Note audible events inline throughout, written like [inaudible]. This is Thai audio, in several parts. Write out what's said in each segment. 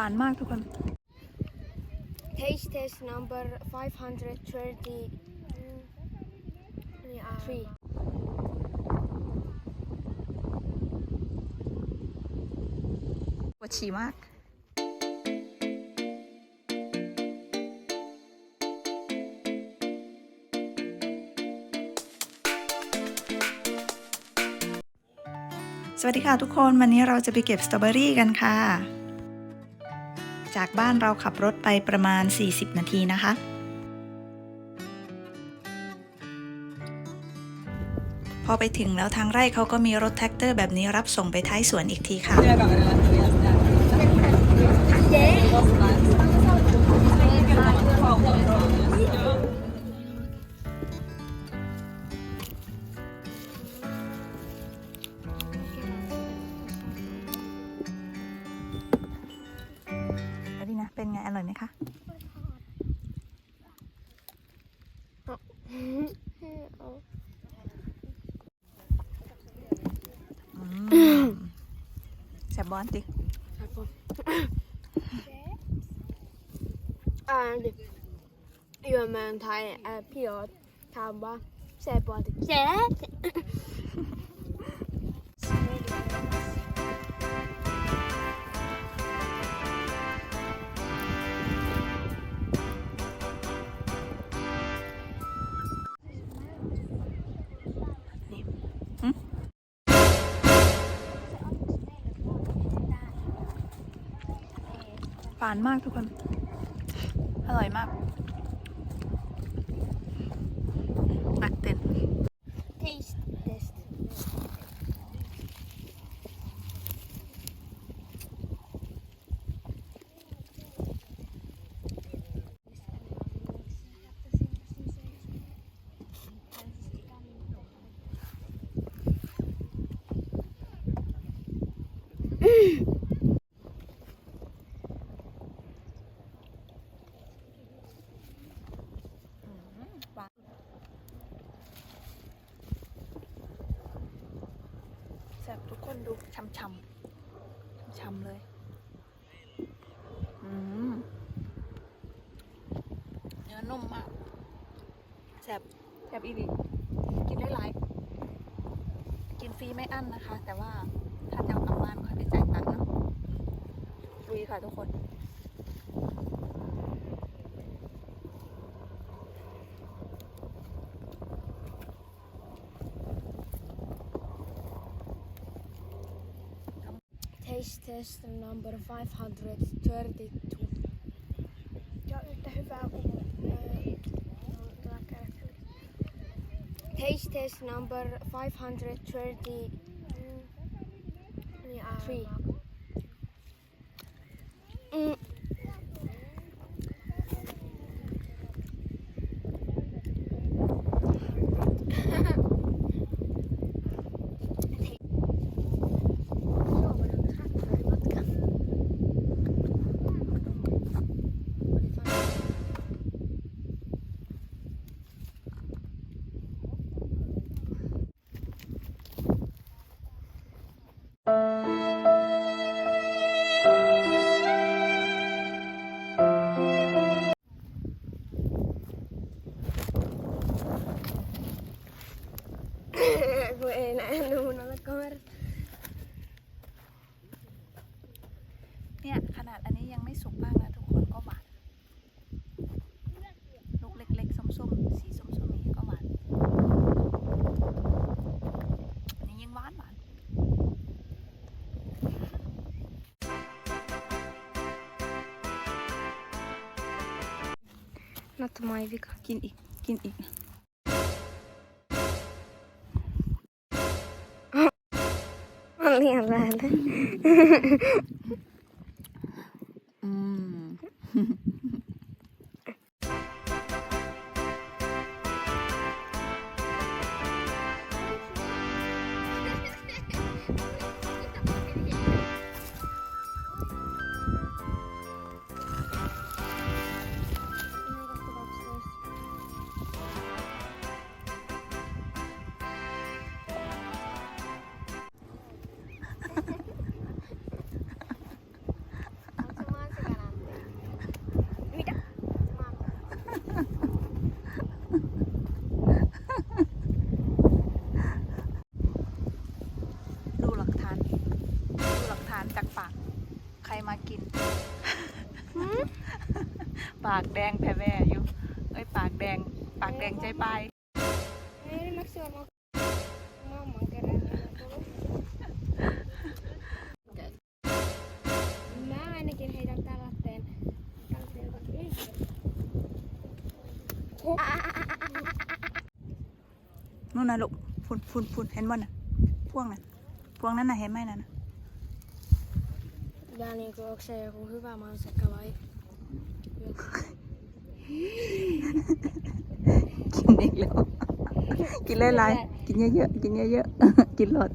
หวานมากทุกคน Taste test number 533. ปวดฉี่มาก สวัสดีค่ะทุกคน วันนี้เราจะไปเก็บสตรอเบอรี่กันค่ะ จากบ้านเราขับรถไปประมาณ 40 นาทีนะคะ พอไปถึงแล้วทางไร่เขาก็มีรถแท็กเตอร์แบบนี้รับส่งไปท้ายสวนอีกทีค่ะ ไง อร่อยไหมคะอืมแซบบอนติอ่าดิอยู่เมืองไทยเอ่อพี่ยอดถามว่าแซ่บบ่ดิแซ่ ปานมากทุกคน อร่อยมากอักเต็น Taste test แซ่บ ทุกคนดูช่ำๆช่ำๆเลย อืม เนื้อนุ่มมากแซบแซบอีดีกินได้หลาย กินฟรีไม่อั้นนะคะ แต่ว่าถ้าจะเอากลับบ้านค่อยไปจ่ายตังค์เนาะฟรีค่ะทุกคน test number 532. Hyvää Taste test number 533. Mm. นี่ยขนาดอันนี้ยังไม่สุกมากนะทุกคนก็หวานลูกเล็กๆส้มๆ สีส้มๆอย่างนี้ก็หวานอันนี้ยิ่งหวานหวาน Not my vika. กินอีกกินอีก On liian lähellä. อืม Mm. กิน ปากแดงแผ่แว่อยู่ เอ้ย ปากแดง ปากแดงใจปลาย Ini maksud mau mau mangkara. Mä ainakin heitän tällaisen. tällaisen นู่นนะลูก ฝุ่นฝุ่นฝุ่นเห็นบ่น่ะ พวงน่ะ พวงนั้นน่ะเห็นไหมน่ะ น่ะ Tää niinku onko se joku hyvä mansikka vai? กินอีกแล้วกินหลายๆกินเยอะๆกินเยอะๆกินหลอด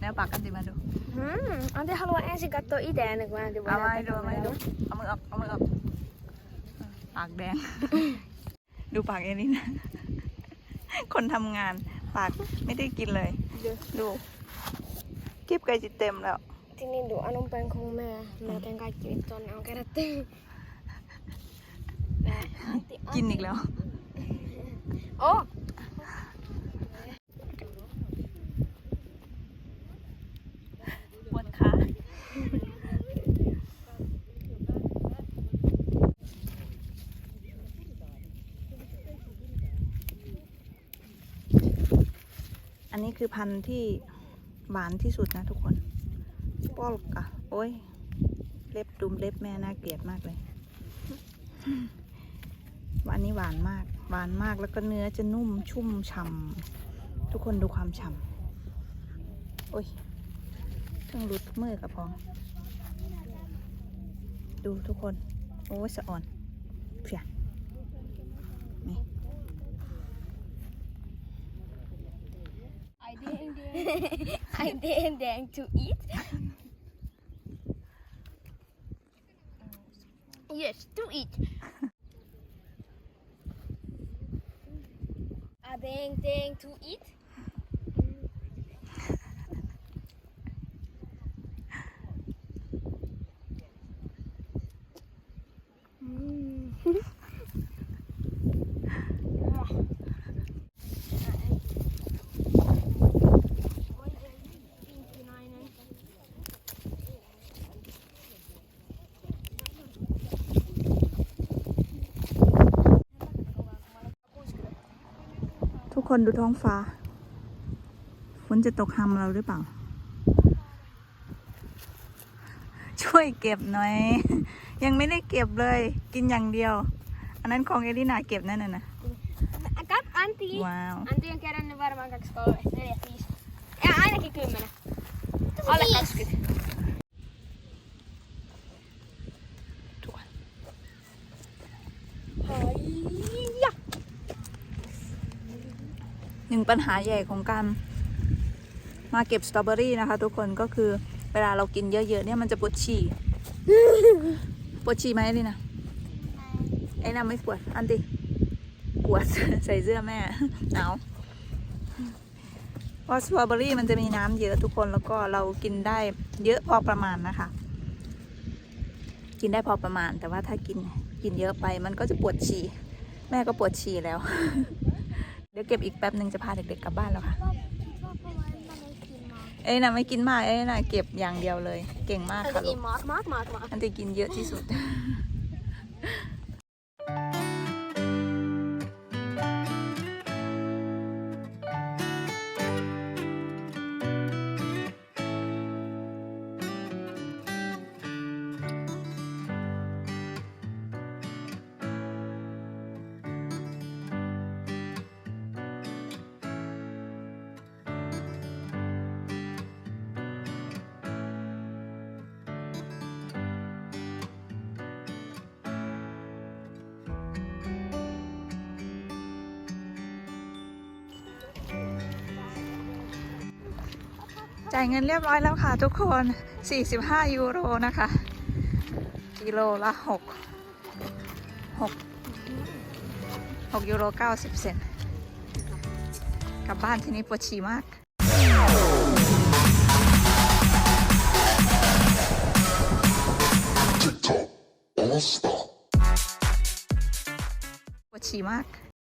แล้วปากกันสิมาดู Hmm. Antti haluaa ensin katsoa itse ennen kuin Antti voi เอามา näyttää ให้ดูเอามาให้ดู kameralla. เอามือออกเอามือออกปากแดงดูปากเอลินคนทำงานปากไม่ได้กินเลย ดูเก็บไก่จิเต็มแล้ว Niin, du Anun penkun me. Melkein kaikki nyt tonne on kerätty. Nää, Antti, กินอีกแล้ว Oh! ปวดขาอันนี้คือพันธุ์ที่หวานที่สุดนะทุกคน อลกะโอ้ย เล็บดุมเล็บแม่น่าเกลียดมากเลยวันนี้หวานมาก หวานมากแล้วก็เนื้อจะนุ่มชุ่มฉ่ำทุกคนดูความฉ่ำโอ้ยเครื่องรุดมือกับพอง ดูทุกคน โอ้ยสะอ่อนเพียนี่ I didn't dare. I didn't dare to eat. Yes, to eat. [laughs] A dang dang to eat. คนดูท้องฟ้า ฝนจะตกหำเราหรือเปล่า ช่วยเก็บหน่อย ยังไม่ได้เก็บเลย กินอย่างเดียว อันนั้นของเอลินาเก็บนั่นน่ะนะ Kat, Antti. ว้าว Antti on kerännyt varmaan 2, 3, 4, 5. Ja ainakin 10. Alle 20. ทุกคน Haija. หนึ่ งปัญหาใหญ่ของการมาเก็บสตรอเบอรี่นะคะ ทุกคนก็คือเวลาเรากินเยอะๆเนี่ยมันจะปวดฉี่ปวดฉี่ไหมนี่นะไอ้น่าไม่ปวดอันติปวดใส่เสื้อแม่หนาวเพราะสตรอเบอรี่มันจะมีน้ำเยอะทุกคนแล้วก็เรากินได้เยอะพอประมาณนะคะ กินได้พอประมาณแต่ว่าถ้ากินกินเยอะไปมันก็จะปวดฉี่แม่ก็ปวดฉี่แล้วเดี๋ยวเก็บอีกแป๊บหนึ่งจะพาเด็กๆกลับบ้านแล้วค่ะ เอ้ยนะไม่กินมากเอ้ยนะเก็บอย่างเดียวเลย เก่งมากค่ะลู Antti, ก maak, maak, maak, maak. อันจะกินเยอะที่สุด จ่ายเงินเรียบร้อยแล้วค่ะทุกคน 45 ยูโรนะคะ กิโลละ 6 6 6ยูโร 90 เซนต์กลับบ้านที่นี้ปวดฉี่มากปวดฉี่มาก